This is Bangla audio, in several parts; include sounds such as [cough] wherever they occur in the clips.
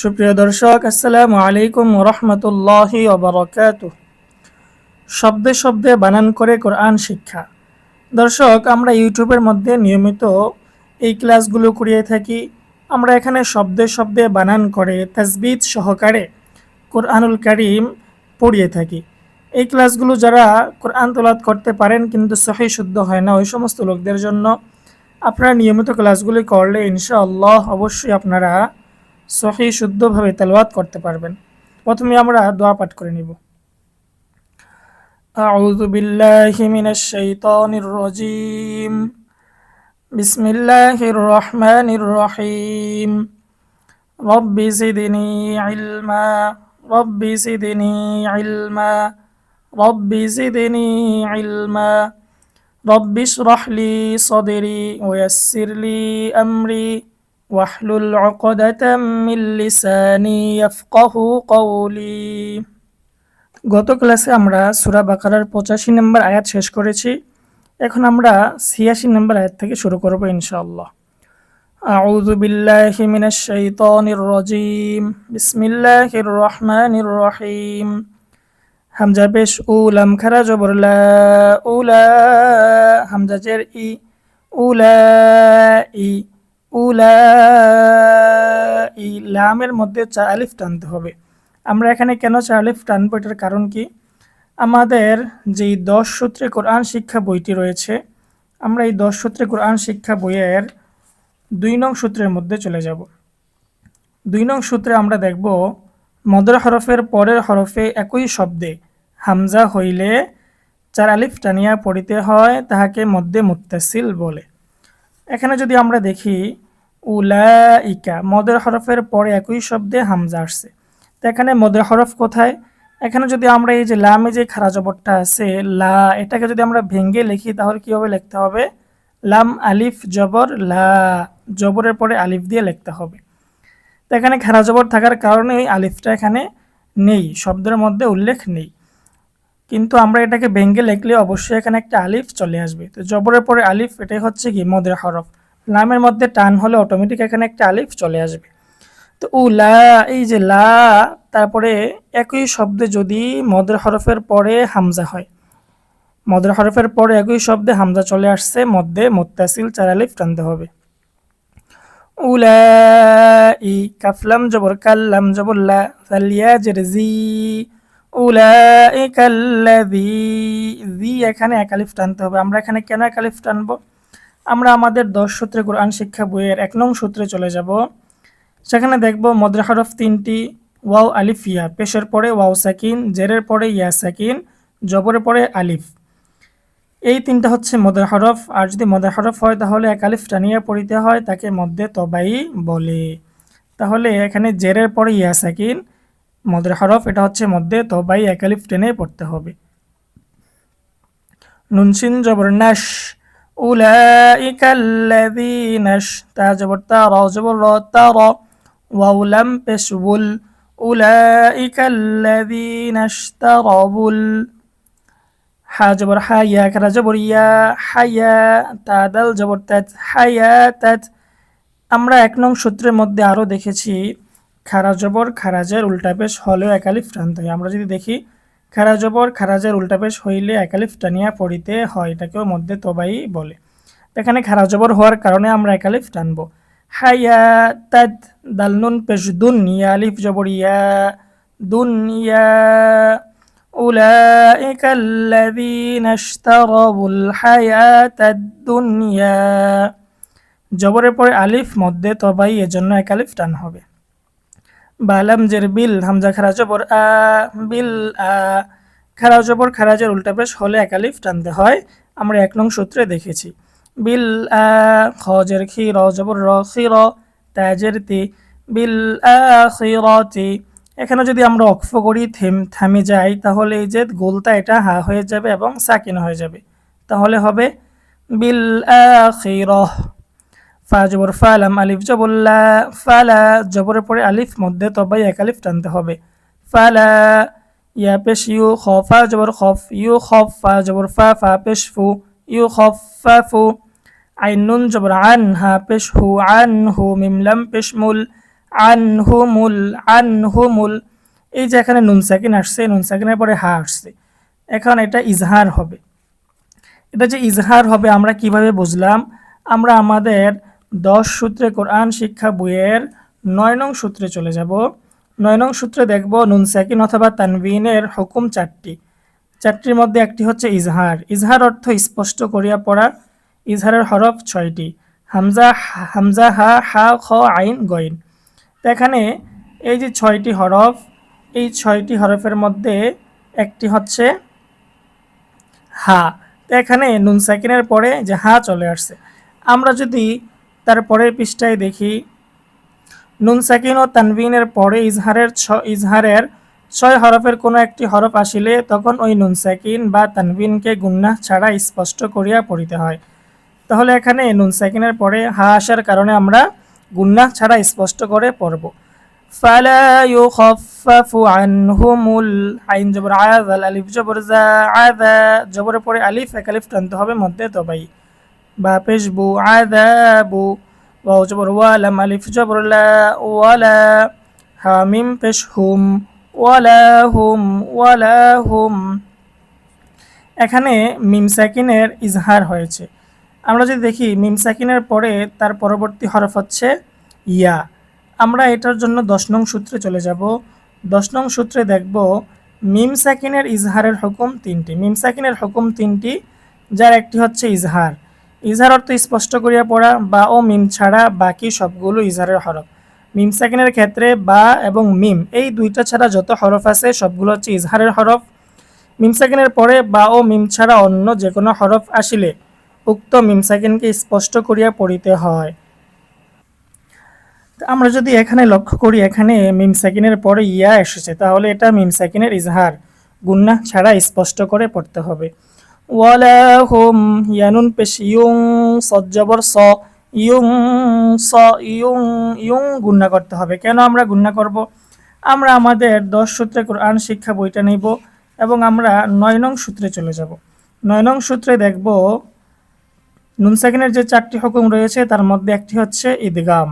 সুপ্রিয় দর্শক, আসসালামু আলাইকুম রহমতুল্লাহি ওবরাকাত শব্দে শব্দে বানান করে কোরআন শিক্ষা। দর্শক, আমরা ইউটিউবের মধ্যে নিয়মিত এই ক্লাসগুলো করিয়ে থাকি। আমরা এখানে শব্দে শব্দে বানান করে তাজবিদ সহকারে কোরআনুল কারিম পড়িয়ে থাকি। এই ক্লাসগুলো যারা কোরআন তোলাত করতে পারেন কিন্তু সহি শুদ্ধ হয় না, ওই সমস্ত লোকদের জন্য আপনারা নিয়মিত ক্লাসগুলি করলে ইনশাআল্লাহ অবশ্যই আপনারা সহি শুদ্ধভাবে তেলাওয়াত করতে পারবেন প্রথমে আমরা দোয়া পাঠ করে নিব أعوذ بالله من الشيطان الرجيم بسم الله الرحمن الرحيم رب زدني علما رب زدني علما رب زدني علما رب اشرح لي صدري ويسر لي أمري واحلل عقدة من لساني يفقه قولي গত ক্লাসে আমরা সুরা বাকারার পঁচাশি নম্বর আয়াত শেষ করেছি এখন আমরা ছিয়াশি নম্বর আয়াত থেকে শুরু করব ইনশাআল্লাহ أعوذ بالله من الشيطان الرجيم بسم الله الرحمن الرحيم হামজা পেশ উলাম খারা জবর লা উলা হামজা জের ই উলা ই উলা ই লামের মধ্যে চা আলিফ টানতে হবে। আমরা এখানে কেন চা আলিফ টানবো? এটার কারণ কি? আমাদের যেই দশ সূত্রে কোরআন শিক্ষা বইটি রয়েছে, আমরা এই দশ সূত্রে কোরআন শিক্ষা বইয়ের দুই নং সূত্রের মধ্যে চলে যাব। দুই নং সূত্রে আমরা দেখব, মদর হরফের পরের হরফে একই শব্দে হামজা হইলে চার আলিফ টানিয়া পড়িতে হয়, তাহাকে মধ্যে মুত্তাসিল বলে। এখানে যদি আমরা দেখি, উলাইকা, মদের হরফের পরে একই শব্দে হামজা আসছে। তো এখানে মদের হরফ কোথায়? এখানে যদি আমরা এই যে লামে যে খারা জবরটা আছে, লা, এটাকে যদি আমরা ভেঙ্গে লিখি, তাহলে কীভাবে লিখতে হবে? লাম, আলিফ, জবর, লা, জবরের পরে আলিফ দিয়ে লিখতে হবে। তো এখানে খারা জবর থাকার কারণে এই আলিফটা এখানে নেই, শব্দের মধ্যে উল্লেখ নেই। কিন্তু আমরা এটাকে ভেঙ্গে লিখলে অবশ্যই এখানে একটা আলিফ চলে আসবে। তো জবরের পরে আলিফ, এটাই হচ্ছে কি? মদের হরফ। লামের মধ্যে টান হলে অটোমেটিক এখানে একটা আলিফ চলে আসবে। তো উ, লা, এই যে লা, তারপরে একই শব্দে যদি মদের হরফের পরে হামজা হয়। মদের হরফের পরে একই শব্দে হামজা চলে আসছে মধ্যে মোত্তাসিল, চার আলিফ টানতে হবে। উলা ই, কাফলাম, জবর, কাল্লাম, জবর, লা জের, জি উলা ই কাল্লাযী জি, এখানে একালিফ টানতে হবে। আমরা এখানে কেন একালিফ টানবো? আমরা আমাদের দশ সূত্রে কোরআন শিক্ষা বইয়ের এক নং সূত্রে চলে যাব। সেখানে দেখব মদ্রা হরফ তিনটি, ওয়াও আলিফ, ইয়া। পেশের পরে ওয়াও সাকিন, জেরের পরে ইয়া সাকিন, জবরের পরে আলিফ। এই তিনটা হচ্ছে মদের হরফ। আর যদি মদের হরফ হয়, তাহলে এক আলিফ টানিয়ে পড়িতে হয়, তাকে মধ্যে তবাই বলে। তাহলে এখানে জেরের পরে ইয়া সাকিন মদের হরফ, এটা হচ্ছে মধ্যে তো বাই একালিফ টেনে পড়তে হবে। নুনসিন জবর নাস উলাইকাল্লাযীনাশ তা জবর তা র জবর র তা র ওয়াও লাম পেশবুল উলাইকাল্লাযীনাশ তারাবুল হা জবর হা, ইয়া কারা জবর ইয়া হায়া তা দাল জবর তাত হায়া তাত। আমরা এক নং সূত্রের মধ্যে আরও দেখেছি খারা জবর খারাজের উল্টা পেশ হলেও একালিফ টানতে হয় আমরা যদি দেখি খারা জবর খারাজের উল্টা পেশ হইলে একালিফ টানিয়া পড়িতে হয় এটাকেও মধ্যে তবাই বলে এখানে খারা জবর হওয়ার কারণে আমরা একালিফ টানবো হাইয়া তাদ দালনুন পেশ দুনিয়া আলিফ জবর ইয়া দুনিয়া أولئك الذين اشتروا الحياة الدنيا জবরের পরে আলিফ মধ্যে তবাই এজন্য এক আলিফ টান হবে বালাম জের বিল, হামজা খারা জবর আ, বিল, আ খারা জবর, খারাজের উল্টা পেশ হলে একালিফ টানতে হয়। আমরা এক নং সূত্রে দেখেছি। বিল, আ, খজের খি র জবর র খি র তাজের তি। বিল, আ খি র তি। এখানে যদি আমরা অক্ফ করি, থেম, থামে যাই, তাহলে এই যে গোলটা, এটা হা হয়ে যাবে এবং সাকিন হয়ে যাবে। তাহলে হবে বিল, আ খি রহ ফা জবর, ফালাম, আলিফ জবল্লা ফালা জবরের পরে আলিফ, মধ্যে তবাই এক আলিফ টানতে হবে। ফালা, ইয়া পেশ, ইউ, খ, ফা জবর, খফ, ইউ, খফ, ফা জবর, ফা ফা পেশ, ফু, ইউ, খফ, ফা, ফু। আইন, নুন, জবর, আন, হা, পেশ, হু, আন, হু মিমলাম পেশ, মুল আনহুমুল আনহুমুল এই যে এখানে নুন সাকিন আসছে, নুন সাকিনের পরে হা আসছে। এখন এটা ইজহার হবে। এটা যে ইজহার হবে আমরা কীভাবে বুঝলাম? আমরা আমাদের দশ সূত্রে কোরআন শিক্ষা বইয়ের নয় নং সূত্রে চলে যাব। নয় নং সূত্রে দেখব নুন সাকিন অথবা তানবিনের হুকুম চারটি। চারটির মধ্যে একটি হচ্ছে ইজহার। ইজহার অর্থ স্পষ্ট করিয়া পড়া। ইজহারের হরফ ছয়টি। হামজা হামজা, হা হা, খ, আইন, গইন। এখানে এই যে ছয়টি হরফ, এই ছয়টি হরফের মধ্যে একটি হচ্ছে হা। এখানে নুন সাকিনের পরে যে হা চলে আসছে। আমরা যদি তার পরের পৃষ্ঠায় দেখি। নুন সাকিন ও তানবিনের পরে ইজহারের ছ, ইজহারের ছয় হরফের কোনো একটি হরফ আসিলে তখন ওই নুন সাকিন বা তানবিনকে গুন্না ছাড়া স্পষ্ট করিয়া পড়িতে হয়। তাহলে এখানে নুন সাকিনের পরে হা আসার কারণে আমরা গুন্না ছাড়া স্পষ্ট করে পড়ব। ফালা আইন জবর আলিফ, জবর জা আযা জবরের পরে আলিফ, এক আলিফ টানতে হবে মধ্যে, তবাই। বা পেশবু, আযাবু, ওয়াও জবর ওয়ালাম আলিফ জবর, লা, ওয়ালা হামিম পেশ হুম ওয়ালা হুম ওয়ালা হুম। এখানে মিম সাকিনের ইজহার হয়েছে। আমরা যদি দেখি মিম সাকিনের পরে তার পরবর্তী হরফ হচ্ছে ইয়া। আমরা এটার জন্য দশ নং সূত্রে চলে যাব। দশ নং সূত্রে দেখব মিম সাকিনের ইজহারের হুকুম তিনটি। মিম সাকিনের হুকুম তিনটি, যার একটি হচ্ছে ইজহার। ইজহার অর্থ স্পষ্ট করিয়া পড়া, বা ও মিম ছাড়া বাকি সবগুলো ইজহারের হরফ। মিম সাকিনের ক্ষেত্রে বা এবং মিম, এই দুইটা ছাড়া যত হরফ আছে, সবগুলো হচ্ছে ইজহারের হরফ। মিম সাকিনের পরে বা ও মিম ছাড়া অন্য যে কোনো হরফ আসিলে, উক্ত মিম সাকিনকে স্পষ্ট করিয়া পড়িতে হয়। আমরা যদি এখানে লক্ষ্য করি, এখানে মিম সাকিনের পরে ইয়া এসেছে, তাহলে এটা মিম সাকিনের ইজহার। গুন্না ছাড়া স্পষ্ট করে পড়তে হবে। ওয়ালা হুম ইয়ানুন পেশ ইউং সজ্জবর স ইউং স ইউং ইউং গুন্না করতে হবে। কেন আমরা গুন্না করব? আমরা আমাদের দশ সূত্রে কোরআন শিক্ষা বইটা নিব এবং আমরা নয় নং সূত্রে চলে যাব। নয় নং সূত্রে দেখব, নুন সাকিনের যে চারটি হুকুম রয়েছে, তার মধ্যে একটি হচ্ছে ঈদগাম।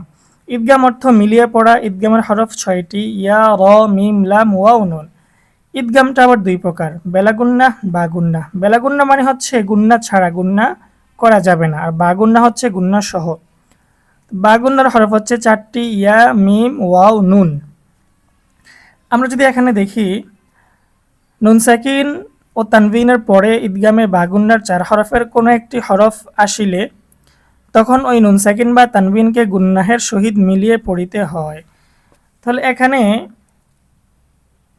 ঈদগাম অর্থ মিলিয়ে পড়া, ঈদগামের হরফ ছয়টি, ইয়া, র, মিম, লাম ওয়া নুন। ঈদগামটা আবার দুই প্রকার বেলাগুন্না বা গুন্না। বেলাগুন্না মানে হচ্ছে গুন্না ছাড়া গুন্না করা যাবে না, আর বাগুন্না হচ্ছে গুন্না সহ। বাগুন্নার হরফ হচ্ছে চারটি, ইয়া, মিম, ওয়াও, নুন। আমরা যদি এখানে দেখি, নুন সাকিন ও তানভিনের পরে ঈদগামে বাগুন্নার চার হরফের কোনো একটি হরফ আসিলে, তখন ওই নুন সাকিন বা তানভিনকে গুন্নাহের সহিত মিলিয়ে পড়িতে হয়। তাহলে এখানে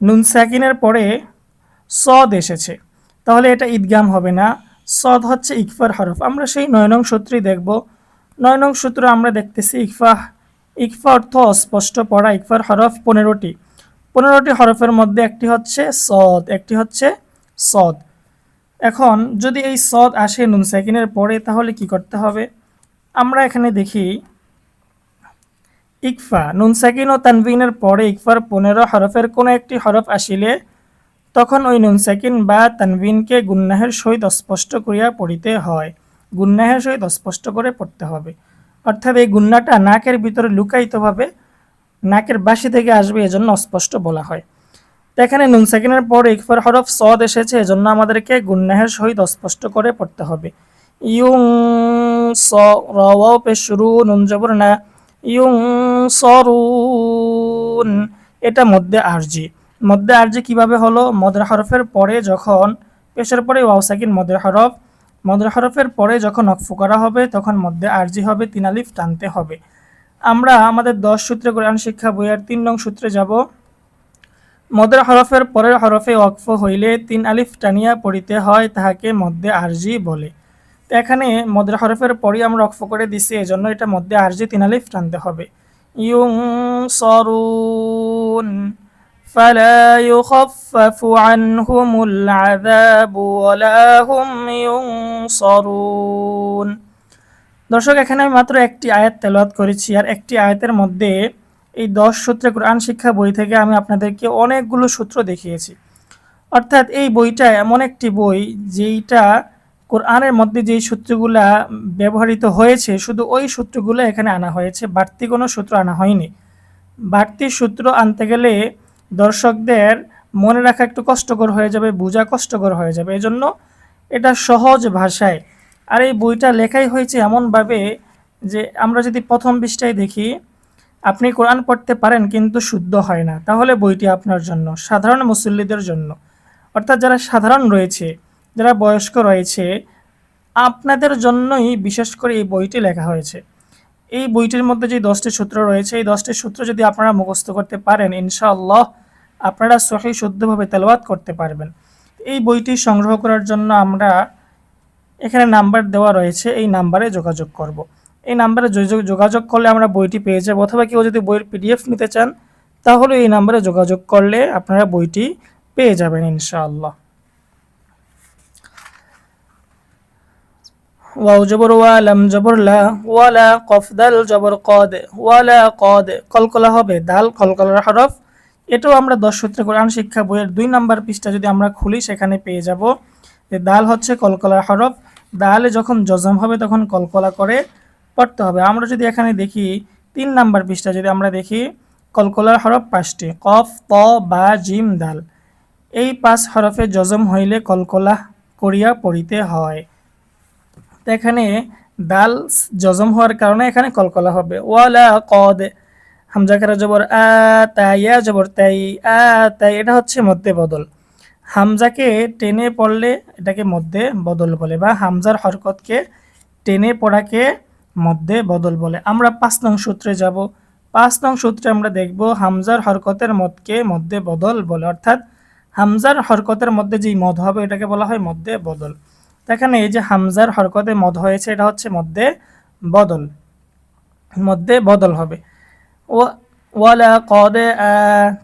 নুন সাকিনের পরে সদ এসেছে। তাহলে এটা ঈদগাম হবে না। সদ হচ্ছে ইকফার হরফ। আমরা সেই নয় নং সূত্রই দেখব। নয় সূত্র আমরা দেখতেছি ইকফা ইকফা অর্থ অস্পষ্ট পড়া, ইকফার হরফ পনেরোটি। পনেরোটি হরফের মধ্যে একটি হচ্ছে সদ, একটি হচ্ছে সদ। এখন যদি এই সদ আসে নুন সাকিনের পরে, তাহলে কি করতে হবে? আমরা এখানে দেখি ইকফা। নুন সাকিন ও তানবিনের পরে ইকফার পনেরো হরফের কোনো একটি হরফ আসিলে তখন ওই নুন সাকিন বা তানবিনকে গুন্নাহের সহিত অস্পষ্ট করিয়া পড়িতে হয়। গুন্নাহের সহিত অস্পষ্ট করে পড়তে হবে। অর্থাৎ এই গুন্নাটা নাকের ভিতরে লুকায়িতভাবে নাকের বাসি থেকে আসবে এজন্য অস্পষ্ট বলা হয়। তো এখানে নুন সাকিনের পর ইকফার হরফ সদ এসেছে, এজন্য আমাদেরকে গুন্নাহের সহিত অস্পষ্ট করে পড়তে হবে। ইউং স রাওয়াও পেশ শুরু, নুন জবর না। ইউং সরুন এটা মধ্যে আরজি। মধ্যে আরজি কীভাবে হলো? মদের হরফের পরে যখন পেশের পরে ওয়াও সাকিন মদের হরফ। মদের হরফের পরে যখন অক্ফ করা হবে, তখন মধ্যে আরজি হবে, তিন আলিফ টানতে হবে। আমরা আমাদের দশ সূত্রে কোরআন শিক্ষা বইয়ের তিন নং সূত্রে যাব। মদের হরফের পরের হরফে ওয়াকফ হইলে তিন আলিফ টানিয়া পড়িতে হয়, তাহাকে মধ্যে আরজি বলে। তো এখানে মদের হরফের পরই আমরা অক্ফ করে দিছি এজন্য এটা মধ্যে আরজি তিন আলিফ টানতে হবে ইউং সরুন فلا يخفف عنهم العذاب ولا هم ينصرون দর্শক এখানে আমি মাত্র একটি আয়াত তেলাওয়াত করেছি আর একটি আয়াতের মধ্যে এই দশ সূত্রে কোরআন শিক্ষা বই থেকে আমি আপনাদেরকে অনেকগুলো সূত্র দেখিয়েছি অর্থাৎ এই বইটা এমন একটি বই যেইটা কোরআনের মধ্যে যেই সূত্রগুলা ব্যবহৃত হয়েছে, শুধু ওই সূত্রগুলো এখানে আনা হয়েছে। বাড়তি কোনো সূত্র আনা হয়নি। বাড়তি সূত্র আনতে গেলে দর্শকদের মনে রাখা একটু কষ্টকর হয়ে যাবে, বোঝা কষ্টকর হয়ে যাবে। এজন্য এটা সহজ ভাষায়। আর এই বইটা লেখাই হয়েছে এমনভাবে যে আমরা যদি প্রথম পৃষ্ঠায় দেখি, আপনি কোরআন পড়তে পারেন কিন্তু শুদ্ধ হয় না। তাহলে বইটি আপনার জন্য, সাধারণ মুসল্লিদের জন্য। অর্থাৎ যারা সাধারণ রয়েছে যারা বয়স্ক রয়েছে, আপনাদের জন্যই বিশেষ করে এই বইটি লেখা হয়েছে। এই বইটির মধ্যে যে দশটি সূত্র রয়েছে, এই দশটি সূত্র যদি আপনারা মুখস্থ করতে পারেন, ইনশাআল্লাহ আপনারা সহি শুদ্ধভাবে তেলাওয়াত করতে পারবেন। এই বইটি সংগ্রহ করার জন্য আমরা এখানে নাম্বার দেওয়া রয়েছে, এই নাম্বারে যোগাযোগ করব। এই নাম্বারে যোগাযোগ করলে আমরা বইটি পেয়ে যাব, অথবা কেউ যদি বইয়ের পিডিএফ নিতে চান, তাহলে এই নাম্বারে যোগাযোগ করলে আপনারা বইটি পেয়ে যাবেন, ইনশাআল্লাহ। ওয়াও জবর ওয়া লাম জবর লা ওয়ালা কফ দাল জবর কদ ওয়ালা কদ। কলকলা হবে দাল, কলকলার হরফ। এটাও আমরা দশ সূত্রে কোরআন শিক্ষা বইয়ের দুই নাম্বার পৃষ্ঠা যদি আমরা খুলি, সেখানে পেয়ে যাব যে দাল হচ্ছে কলকলার হরফ। দালে যখন জজম হবে, তখন কলকলা করে পড়তে হবে। আমরা যদি এখানে দেখি তিন নাম্বার পৃষ্ঠা যদি আমরা দেখি, কলকলার হরফ পাঁচটি, কফ, ত, বা, জিম, দাল। এই পাঁচ হরফে জজম হইলে কলকলা করিয়া পড়িতে হয়। তো এখানে দাল জজম হওয়ার কারণে এখানে কলকলা হবে। ওয়ালা কদ, হামজা কারা জবর আ তাইয়া জবর তাই, আ, তাই, এটা হচ্ছে মধ্যে বদল। হামজাকে টেনে পড়লে এটাকে মধ্যে বদল বলে বা হামজার হরকতকে টেনে পড়াকে মধ্যে বদল বলে। আমরা পাঁচ নং সূত্রে যাব। পাঁচ নং সূত্রে আমরা দেখব হামজার হরকতের মদকে মধ্যে বদল বলে। অর্থাৎ হামজার হরকতের মধ্যে যেই মদ হবে, এটাকে বলা হয় মধ্যে বদল। এখানে এই যে হামজার হরকতে মদ হয়েছে, এটা হচ্ছে মধ্যে বদল। মধ্যে বদল হবে। ও, ওয়ালা কদে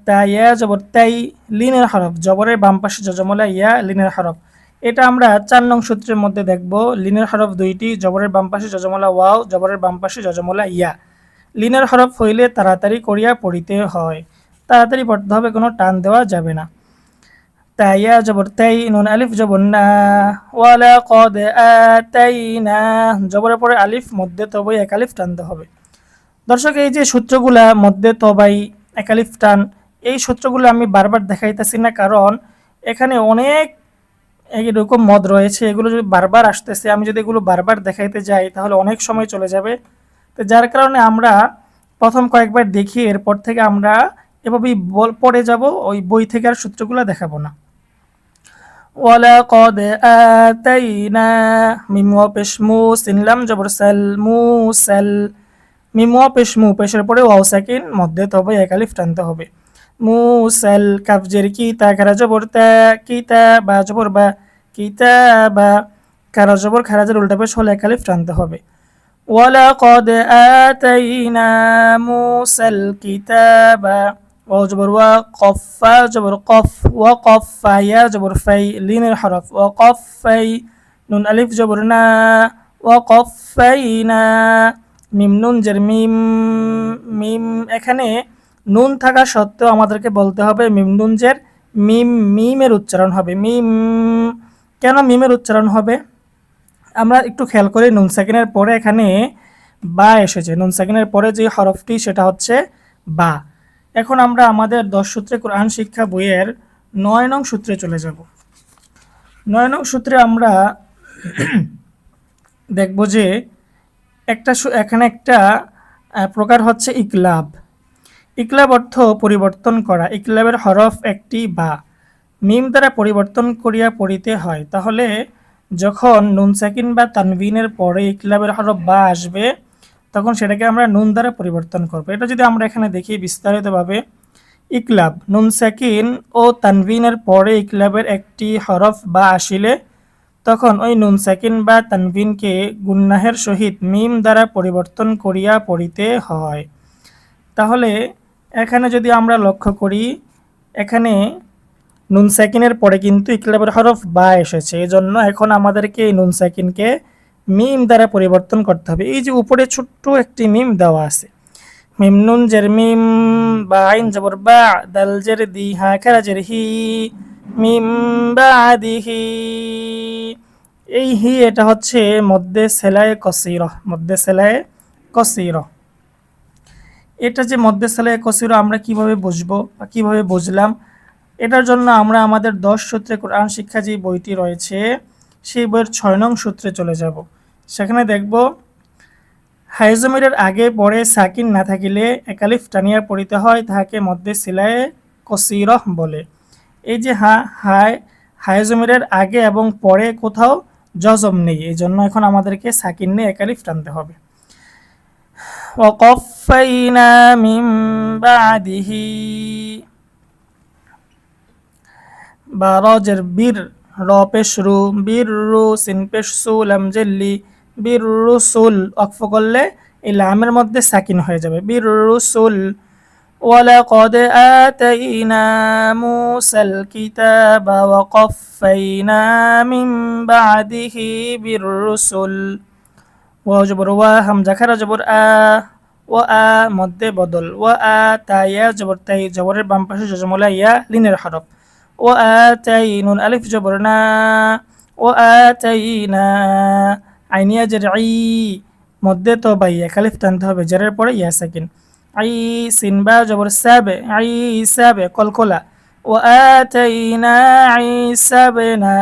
তাইয়া জবর, তাই, লিনের হরফ, জবরের বাম পাশে জজমলা ইয়া, লিনের হরফ। এটা আমরা চার নং সূত্রের মধ্যে দেখব, লিনের হরফ দুইটি, জবরের বাম পাশে জজমলা ওয়াও, জবরের বাম পাশে জজমলা ইয়া। লিনের হরফ হইলে তাড়াতাড়ি করিয়া পড়িতে হয়। তাড়াতাড়ি পড়তে হবে, কোনো টান দেওয়া যাবে না। তাইয়া জবর তাই নুন আলিফ জবর না ওয়ালা কদ তাই না জবরের পরে আলিফ মধ্যে তবে এক আলিফ টানতে হবে। দর্শক, এই যে সূত্রগুলা মধ্যে তবাই একালিফ টান, এই সূত্রগুলো আমি বারবার দেখাইতেছি না, কারণ এখানে অনেক এরকম মদ রয়েছে, এগুলো যদি বারবার আসতেছে, আমি যদি এগুলো বারবার দেখাইতে যাই, তাহলে অনেক সময় চলে যাবে। তো যার কারণে আমরা প্রথম কয়েকবার দেখি, এরপর থেকে আমরা এভাবেই পড়ে যাব, ওই বই থেকে আর সূত্রগুলো দেখাবো না। ولقد آتينا মিম ওয়া পেশ মু সিনলাম জবর সাল মু সাল মিম ওয়া পেশ মু পেশের পরে ওয়াও সাকিন মধ্যে তবে এক আলিফ টানতে হবে মু সাল কাফজের কি তা খারা জবর তা কি তা বা জবর বা কি তা বা খারা জবর খারাজের উল্টা পেশ হলে এক আলিফ টানতে হবে ولقد آتينا موسى الكتاب واو جبر وقف جبر قف وقف يا جبر في لين الحرف وقفي نون ألف جبرنا وقفينا মিম নুন জের মিম মিম এখানে নুন থাকা সত্ত্বেও আমাদেরকে বলতে হবে মিম নুন জের মিম মিমের উচ্চারণ হবে মিম কেন মিমের উচ্চারণ হবে আমরা একটু খেয়াল করি নুন সেকেন্ডের পরে এখানে বা এসেছে নুন সেকেন্ডের পরে যে হরফটি সেটা হচ্ছে বা এখন আমরা আমাদের দশ সূত্রে কোরআন শিক্ষা বইয়ের নয় নং সূত্রে চলে যাব। নয় নং সূত্রে আমরা [clears throat] দেখব যে একটা এখানে একটা প্রকার হচ্ছে ইকলাব। ইকলাব অর্থ পরিবর্তন করা। ইকলাবের হরফ একটি বা। মিম দ্বারা পরিবর্তন করিয়া পড়িতে হয়। তাহলে যখন নুন সাকিন বা তানবিনের পরে ইকলাবের হরফ বা আসবে তখন সেটাকে আমরা নুন দ্বারা পরিবর্তন করব। এটা যদি আমরা এখানে দেখি বিস্তারিতভাবে, ইকলাব, নুন সাকিন ও তানবিনের পরে ইকলাবের একটি হরফ বা আসিলে তখন ওই নুন সাকিন বা তানবিনকে গুন্নাহের সহিত মিম দ্বারা পরিবর্তন করিয়া পড়িতে হয়। তাহলে এখানে যদি আমরা লক্ষ্য করি, এখানে নুন সাকিনের পরে কিন্তু ইকলাবের হরফ বা এসেছে। এজন্য এখন আমাদেরকে এই নুন সাকিনকে মিম দ্বারা পরিবর্তন করতে হবে। এই যে উপরে ছোট্ট একটি মিম দেওয়া আছে। মিম নুন জের মিম, বা আইন জবর বা, দাল জের দি হা খেরা জের হি, মিম বা দিহি এই হি এটা হচ্ছে মধ্যে সেলায় কসির মধ্যে সেলায় কসির এটা যে মধ্যে সালে কসির আমরা কীভাবে বুঝব বা কীভাবে বুঝলাম? এটার জন্য আমরা আমাদের দশ সূত্রে কোরআন শিক্ষা যে বইটি রয়েছে, সেই বইয়ের ছয় নং সূত্রে চলে যাব। সেখানে দেখব হাইজমিরের আগে পরে সাকিন না থাকিলে একালিফ টানিয়া পড়িতে হয় তাহাকে মধ্যে সিলায়ে কসিরহ বলে এই যে হা হায় হাইজমিরের আগে এবং পরে কোথাও জজম নেই এই জন্য এখন আমাদেরকে সাকিন নিয়ে একালিফ টানতে হবে وقفينا من بعده বারজের বীর র পেশ রু বীর রু সিন পেশ সু লাম জেল্লি বীর রুসুল অক্ফ করলে এই লামের মধ্যে সাকিন হয়ে যাবে বীর রুসুল ولقد آتينا موسى الكتاب وقفينا من بعده بالرسل ওয়া জবর ওয়া হামজা খারা জবর আ ও আ মধ্যে বদল ও আ তাইয়া জবর তাই জবরের বাম পাশে জজমলা ইয়া লিনের হরফ ও আ তাই নুন আলিফ জবর না ও আ তাই না আইনিয়া জের আই মধ্যে তো বাইয়া খালিফ টানতে হবে, জেরের পরে ইয়া সেকেন্ড আই সিনবা জবর সাবে, আই সাবে কলকলা। ও আ তাই না আই সাবে না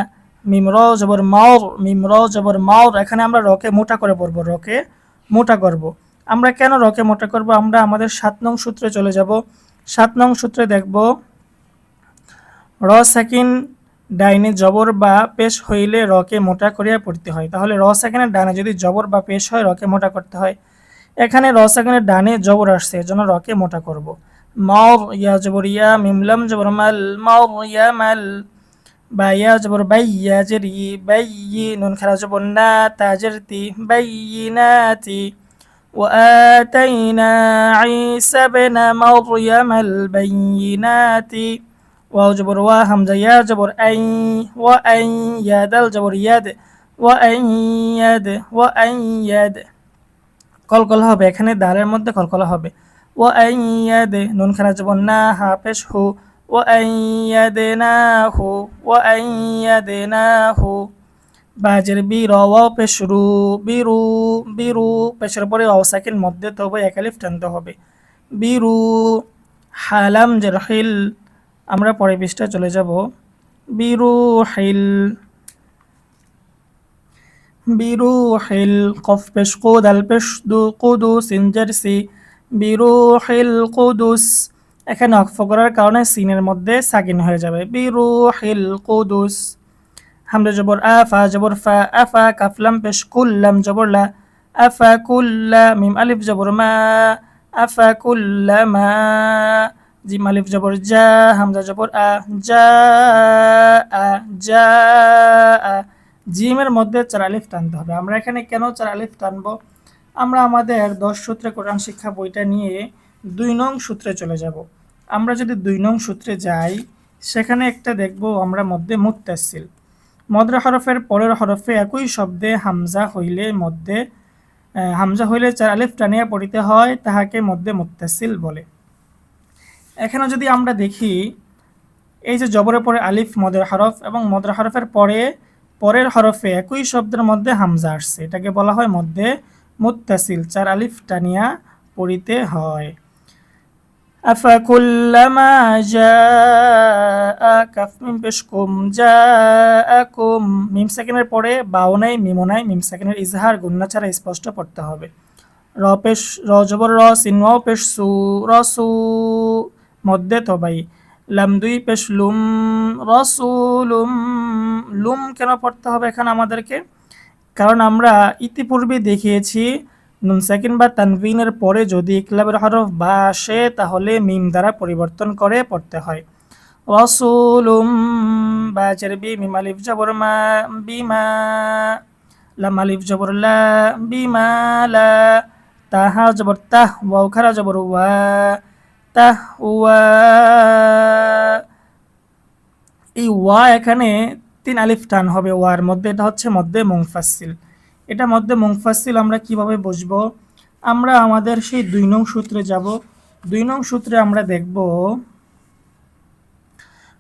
মিমর জবর মাওর মিমর জবর মাওর এখানে আমরা রকে মোটা করে পড়ব, রকে মোটা করব। আমরা কেন রকে মোটা করব? আমরা আমাদের সাত নং সূত্রে চলে যাব। সাত নং সূত্রে দেখব, র সাকিন ডাইনে জবর বা পেশ হইলে রকে মোটা করিয়া পড়তে হয় তাহলে র সাকিনের ডানে যদি জবর বা পেশ হয় রকে মোটা করতে হয় এখানে র সাকিনের ডানে জবর আসছে এজন্য রকে মোটা করব মাওর ইয়া জবর ইয়া মিমলাম জবর মাল মাওর ইয়া মাল بايا جبر بي جري بي نون خرا جبر نا تاجرتي بيناتي وآتينا عيسى بن مريم البينات ওয়াও জবর ওয়া হামজা ইয়া জবর আই ওয়া আই ইয়া দাল জবর ইয়াদ ওয়া আই ইয়াদ ওয়া আই ইয়াদ কলকল হবে এখানে দালের মধ্যে কলকল হবে ও আই ইয়াদ নুন খানা জবর না হা পেশ হু ও আই ইয়াদে না হু ও আই ইয়াদে না হু বাজের বি র ওয়াও পেশ রু বিরু বিরু পেশের পরে ওয়াও সাকিন মধ্যে তবে একালিফ টানতে হবে বিরু হালাম জের হিল আমরা পরে পৃষ্ঠা চলে যাব। বিরু হিল বিরু হিল কফ পেশ কুদ আল পেশ দু কুদুস বিরু হিল কুদুস। এখানে অক্ফ করার কারণে সিনের মধ্যে সাকিন হয়ে যাবে। বিরু হিল কুদুস। হামদা জবর আফা, জবর ফা, আফা, কাফলাম পেশ কুল্লাম, জবর লা, আফা কুল্লা, মিম আলিফ, জবর মা, আফা কুল্লা মা। জিম আলিফ জবর, জা, হামজা জবর, আ, জা আ, জা জিমের মধ্যে চার আলিফ টানতে হবে। আমরা এখানে কেন চার আলিফ টানবো? আমরা আমাদের দশ সূত্রে কোরআন শিক্ষা বইটা নিয়ে দুই নং সূত্রে চলে যাব। আমরা যদি দুই নং সূত্রে যাই, সেখানে একটা দেখব আমরা মধ্যে মুত্তাসিল। মদ্রা হরফের পরের হরফে একই শব্দে হামজা হইলে মধ্যে হামজা হইলে চার আলিফ টানিয়া পড়িতে হয়, তাহাকে মধ্যে মুত্তাসিল বলে। এখানে যদি আমরা দেখি এই যে জবরের পরে আলিফ মদের হরফ এবং মদ্রা হরফের পরে পরের হরফে একই শব্দের মধ্যে হামজা আসছে এটাকে বলা হয় মধ্যে মুত্তাসিল চার আলিফ টানিয়া পড়িতে হয় أفكلما جاء কাফ মিম পেশ কুম জাআকুম মিম সেকেন্ডের পরে বাও নাই মিমো নাই মিম সেকেন্ডের ইজহার গুন্না ছাড়া স্পষ্ট পড়তে হবে র পেশ র জবর র সিন ওয়াও পেশ সু র সু মধ্যে তবাই লাম দুই পেশ লুম, রসুলুম, লুম কেন পড়তে হবে এখানে আমাদেরকে? কারণ আমরা ইতিপূর্বে দেখিয়েছি, নুন সাকিন বা তানভিনের পরে যদি ইকলাবের হরফ বা আসে তাহলে মিম দ্বারা পরিবর্তন করে পড়তে হয়। রসুলুম, বা বি, মিম আলিফ জবর মা বিমা লাম জবর লা বিমা লা, তাহা জবর তাহ, ওয়াও খারা জবর ওয়া এই ওয়া এখানে তিন আলিফ টান হবে ওয়ার মধ্যে। এটা হচ্ছে মধ্যে মুংফাসিল এটা মধ্যে মুংফাসিল আমরা কীভাবে বুঝব? আমরা আমাদের সেই দুই নং সূত্রে যাব। দুই নং সূত্রে আমরা দেখব,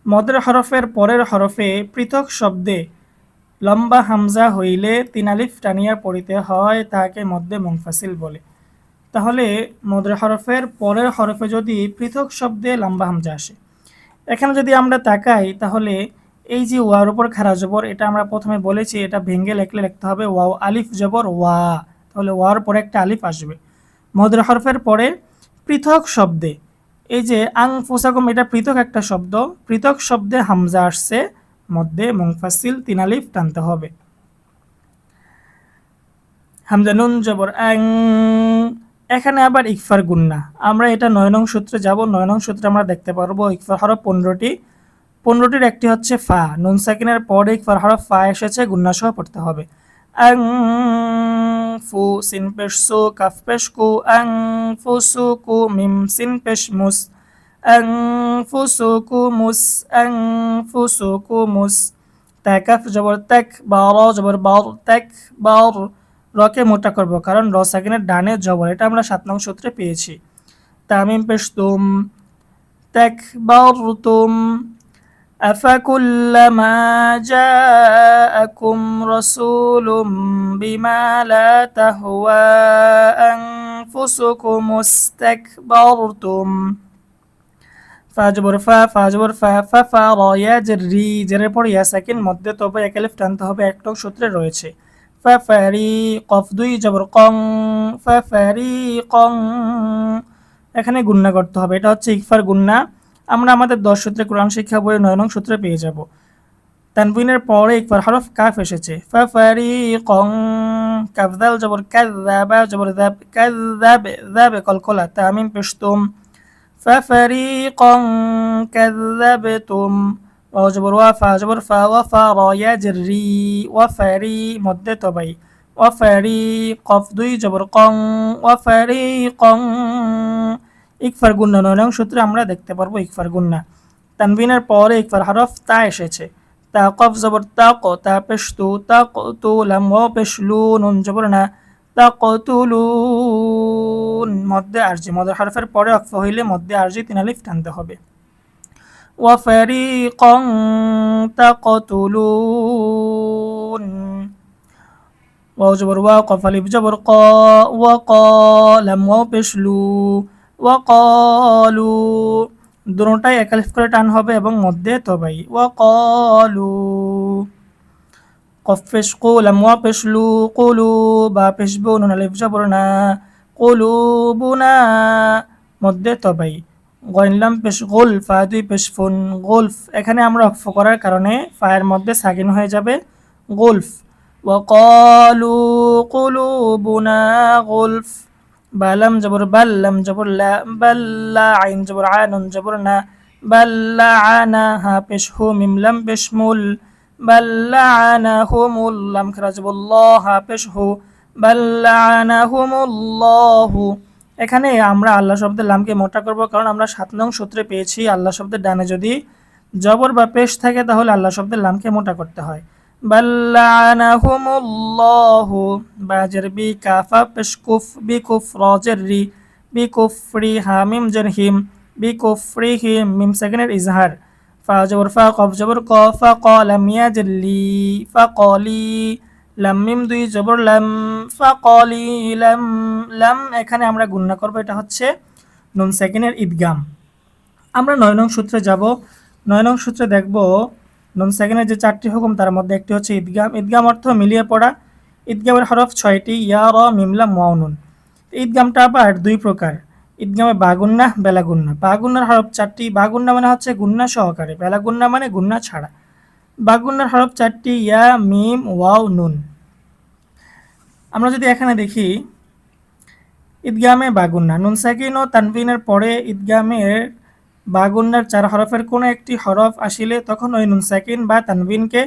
মদের হরফের পরের হরফে পৃথক শব্দে লম্বা হামজা হইলে তিন আলিফ টানিয়া পড়িতে হয় তাহাকে মধ্যে মুংফাসিল বলে। তাহলে মদ্রে হরফের পরের হরফে যদি পৃথক শব্দে লম্বা হামজা আসে। এখানে যদি আমরা তাকাই, তাহলে এই যে ওয়ার উপর খারা জবর, এটা আমরা প্রথমে বলেছি, এটা ভেঙ্গে লেখলে লিখতে হবে ওয়াও আলিফ জবর ওয়া। তাহলে ওয়ার পরে একটা আলিফ আসবে। মদ্রে হরফের পরে পৃথক শব্দে, এই যে আং ফুসাকুম এটা পৃথক একটা শব্দ, পৃথক শব্দে হামজা আসছে মধ্যে মুংফাসিল তিন আলিফ টানতে হবে। হামজা নুন জবর আং এখানে আবার ইকফার গুন্না। আমরা এটা নয় নং সূত্রে যাব, নয় নং সূত্রে আমরা দেখতে পারব ইকফার হরফ পনেরোটি। পনেরোটির একটি হচ্ছে ফা। নুন সাকিনের পরে ইকফার হরফ ফা এসেছে গুন্না সহ পড়তে হবে। আং ফু সিন সু, কাফ কু। কু, মিম সিন পেশ মুস। কু মুস কু মুস। জবর তাক বা র, জবর বার তাক বার রকে মোটা করব কারণ র সাকিনের ডানে জবর এটা আমরা সাত নং সূত্রে পেয়েছি তামিম পেশ তুম তাক বার তুম أفكلما جاءكم رسول بما لا تهوى أنفسكم استكبرتم ফাজবর ফা ফাজবর ফা ফা ফা রয়া রি জেরের পর ইয়া সেকেন্ড মধ্যে তবে এক আলিফ টানতে হবে একটা সূত্রে রয়েছে ফা ফারি কফ দুই জবর কং ফা ফারি কং এখানে গুন্না করতে হবে এটা হচ্ছে ইকফার গুন্না আমরা আমাদের দশ সূত্রে কোরআন শিক্ষা বইয়ের নয় নং সূত্রে পেয়ে যাব তানবিনের পরে একবার হরফ কাফ এসেছে ফা ফারি কং কাফদাল জবর কাযযাবা জবর যাব কাযযাব যাব কলকলা তামিম পেশতুম ففريقا كذبتم অজবর ওয়াফা জবর ফা ওয়াফা রয়া জেরি ওয়াফারি মধ্যে তবাই ওয়াফারি কফ দুই জবর কং ওয়াফারি কং ইকফার গুন্না নয় সূত্রে আমরা দেখতে পারব ইকফার গুন্না তানবিনের পরে ইকফার হরফ তা এসেছে। তা কফ জবর তা ক, তা পেশতু, তা কতু লাম, ও পেশলু, নুন জবর না, তা কতুলুন মধ্যে আরজি। মদের হরফের পরে অক্ফ হইলে মধ্যে আরজি তিনালিফ টানতে হবে। وفريقا تقتلون واو جبر واقف الف جبر قا وقا لم واو পেশ লু ওয়াকালু দুটোটাই একালিফ করে টান হবে এবং মধ্যে তবাই ওয়াকালু কফ পেশ কু লাম ওয়া পেশ লু কুলু বা পেশ বু নুন আলিফ জবর না কুলুবুনা মধ্যে তবাই গইনলাম পেশ গোল পেশ ফোন, গোলফ। এখানে আমরা অক্ষ করার কারণে ফায়ের মধ্যে সাকিন হয়ে যাবে। গোলফ। কুলু বুনা গোলফ। বালাম জবর বাল্লাম জবর লা, বাল্লা আইন জবর আনন জবর না। বাল্লা আনা হা পেশ হু মিমলাম পেশ মুল। বাল্লা আনা হু মুল্লাম খেরাজবুল্লাহ হা পেশ হু। বাল্লা আনা হু মুল্লাহু। এখানে আমরা আল্লাহ শব্দের লামকে মোটা করব, কারণ আমরা সাত নং সূত্রে পেয়েছি আল্লাহ শব্দের ডানে যদি জবর বা পেশ থাকে, তাহলে আল্লাহ শব্দের লামকে মোটা করতে হয়। কাফা বি কুফ হামিম জের হিম বি হিম ইজহার। ফা জবর, ফা কফ জবর, ক, ফা ইয়াজের লি ফা কলি লাম মিম দুই জবর লাম ফা কলি লাম লাম এখানে আমরা গুণনা করব, এটা হচ্ছে নুন সেকেন্ডের ঈদগাম। আমরা নয় নং সূত্রে যাব। নয় নং সূত্রে দেখব, নুন সেকেন্ডের যে চারটি হুকুম, তার মধ্যে একটি হচ্ছে ঈদগাম। ঈদগাম অর্থ মিলিয়ে পড়া। ঈদগামের হরফ ছয়টি, ইয়া, র মিমলা মাউনুন ঈদগামটা আবার দুই প্রকার। ঈদগামে বাগুন্না বেলাগুন্না বাগুন্নার হরফ চারটি বাগুন্না মানে হচ্ছে গুন্না সহকারে। বেলাগুন্না মানে গুন্না ছাড়া। বাগুন্নার হরফ চারটি, ইয়া, মিম, ওয়াও, নুন। আমরা যদি এখানে দেখি, ঈদগামে বাগুন্না। নুন সাকিন ও তানবিনের পরে ঈদগামের বাগুন্নার চার হরফের কোনো একটি হরফ আসিলে তখন ওই নুন সাকিন বা তানবিনকে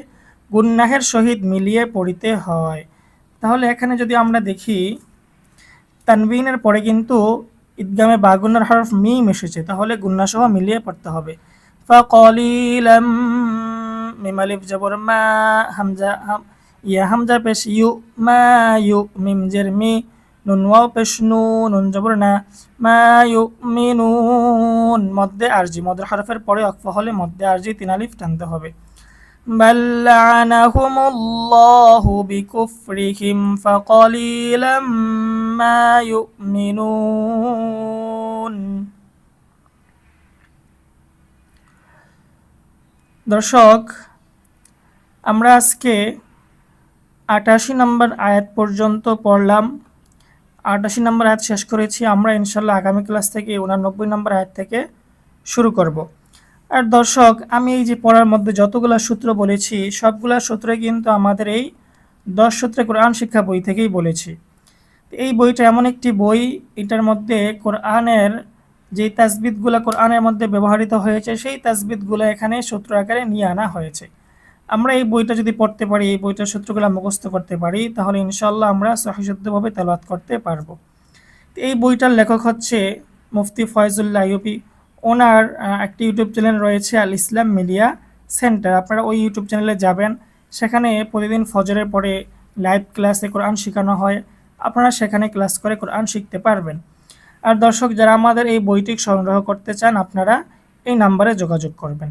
গুন্নাহের সহিত মিলিয়ে পড়িতে হয়। তাহলে এখানে যদি আমরা দেখি তানবিনের পরে কিন্তু ঈদগামে বাগুন্নার হরফ মিম এসেছে, তাহলে গুন্নাসহ মিলিয়ে পড়তে হবে। ফাকলিলাম মিম আলিফ জবর মা হামজা হাম ইয়া হামজা পেশ ইউ মা ইউ মিম জের মি নুন ওয়াও পেশ নু নুন জবর না মা ইউ মিনুন মধ্যে আরজি মদের হরফের পরে অক্ফ হলে মধ্যে আরজি তিন আলিফ টানতে হবে بل لعنهم الله بكفرهم فقليلا ما يؤمنون দর্শক আমরা আজকে আটাশি নম্বর আয়াত পর্যন্ত পড়লাম। আটাশি নম্বর আয়াত শেষ করেছি। আমরা ইনশাল্লাহ আগামী ক্লাস থেকে উনানব্বই নম্বর আয়াত থেকে শুরু করব। আর দর্শক, আমি এই যে পড়ার মধ্যে যতগুলো সূত্র বলেছি, সবগুলা সূত্রে কিন্তু আমাদের এই দশ সূত্রে কোরআন শিক্ষা বই থেকেই বলেছি। এই বইটা এমন একটি বই, এটার মধ্যে কোরআনের যে তাজবিদগুলো কোরআনের মধ্যে ব্যবহৃত হয়েছে, সেই তাজবিদগুলো এখানে সূত্র আকারে নিয়ে আনা হয়েছে। আমরা এই বইটা যদি পড়তে পারি, এই বইটার সূত্রগুলো মুখস্থ করতে পারি, তাহলে ইনশাল্লাহ আমরা সহিশুদ্ধভাবে তেলাওয়াত করতে পারব। এই বইটার লেখক হচ্ছে মুফতি ফয়জুল্লাহ ইউপি ওনার একটি ইউটিউব চ্যানেল রয়েছে আল ইসলাম মিডিয়া সেন্টার। আপনারা ওই ইউটিউব চ্যানেলে যাবেন, সেখানে প্রতিদিন ফজরের পরে লাইভ ক্লাসে কোরআন শেখানো হয়। আপনারা সেখানে ক্লাস করে কোরআন শিখতে পারবেন। আর দর্শক, যারা আমাদের এই বইটি সংগ্রহ করতে চান, আপনারা এই নাম্বারে যোগাযোগ করবেন।